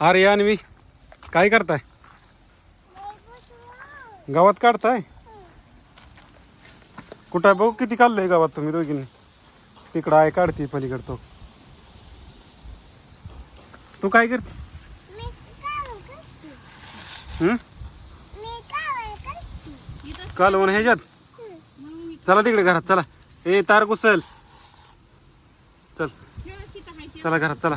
अरे अन्वी काय करताय? गावात काढताय? कुठं आहे? बघू किती काढलंय गावात तुम्ही दोघींनी. तिकडं आहे काढते पलीकडं तो. तू काय करते? कालवण ह्याच्यात? चला तिकडे घरात चला. ए तार कुसल चल. चला घरात चला.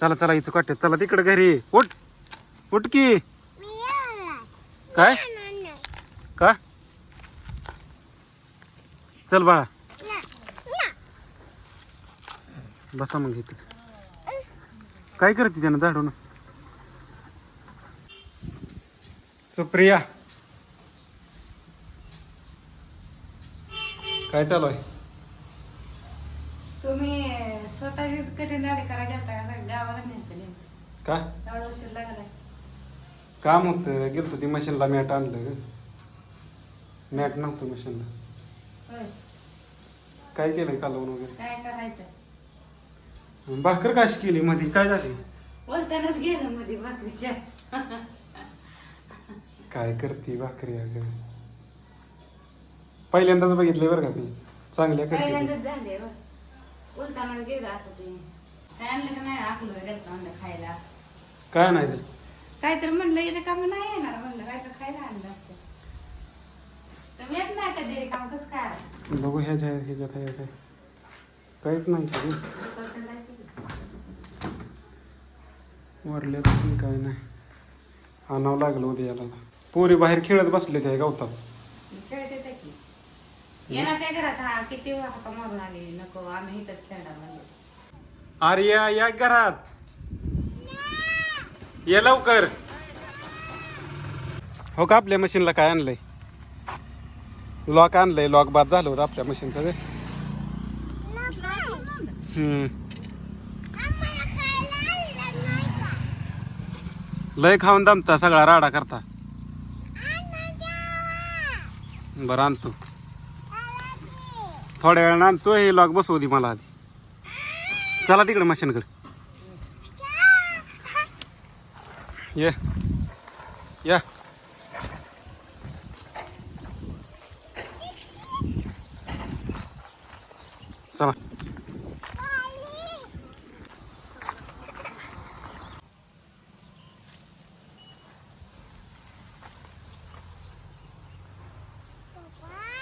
चला चला हिचं काटे चला तिकडे घरी. उठ. उठ की. काय? का? चल बाळा. बसा मग इथं. काय करते त्यानं झाडून? सुप्रिया. काय चालू आहे? तुम्ही स्वतः कठीण दाढी करायला गेलता का? गावाला नेलते का? एवढा उशीर लागलाय काम होतं. गेलतो ती मशीनला मॅट आणलं ग. मॅट नव्हतं मशीनला. होय. काय केलं कालवण वगैरे? काय करायचं? भाकर काशी केली मध्ये काय झाली? बोलतानाच गेलं मध्ये भाकरीच्या. काय करते भाकरी अगं? पहिल्यांदाच बघितले बरं का ती चांगल्या करते ती. पहिल्यांदाच झाले बोलतानाच गेलं असं ते. काय आणलं का नाही? आपलं गेलं आणलं खायला. काय नाही ते. काय तर म्हणलं येणं काम नाही येणार म्हणलं काय तर खायला आणलं असतं. तर येत नाही का दे काम? कसं काय? आलं? बघू ह्याच्या ह्याच्यात आहे काय. काहीच नाही ते. दुपारचं. वरल्यात पण काय नाही. आणावं लागलं उद्याला पोरी बाहेर खेळत बसले त्या गवतात खेळत की येणार काय घरात हा किती हाका मारून आले? नको आम्ही इथंच खेळणार आर्या या घरात. ये लवकर. हो का आपल्या मशीनला काय आणलंय? लॉक आणलंय लॉक बाद झालं होतं आपल्या मशीनचं ते हम्म. लय खाऊन दमता सगळा राडा करता. बरं आणतो. थोड्या वेळानं आणतो हे लॉक बसवू दे मला आधी. चला तिकडे मशीनकडे. ये. या. चला.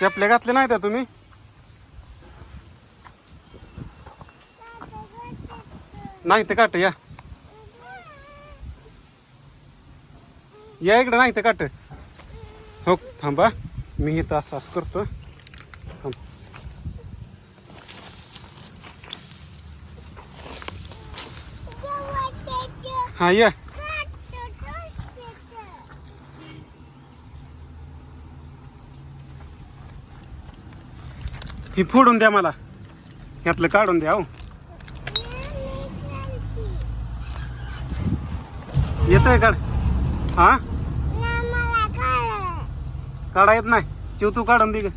चपले घातले नाही त्या तुम्ही? नाही ते काट या या इकडे नाही ते काट हो थांबा। मी हे तास तास करतो। थांब। हा या। ही फोडून द्या मला. यातलं काढून द्या हो. येतोय काढ हा? काढा येत नाही. चिव तू काढून दे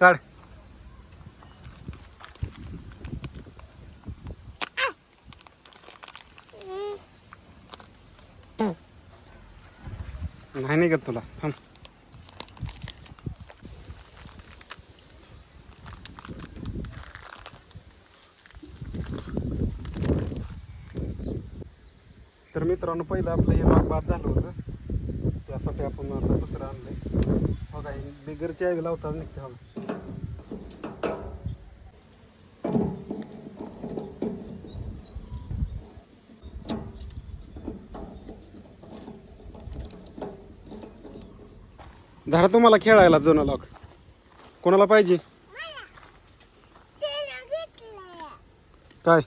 काढ. नाही निघत तुला. थांब. तर मित्रांनो पहिलं आपलं हे भाग बाद झालं होतं. त्यासाठी आपण आता दुसरं आणलंय. बघा हे बिगरची आग लावतात निघते बघा. धरा तुम्हाला खेळायला जुना लॉक कोणाला पाहिजे? काय?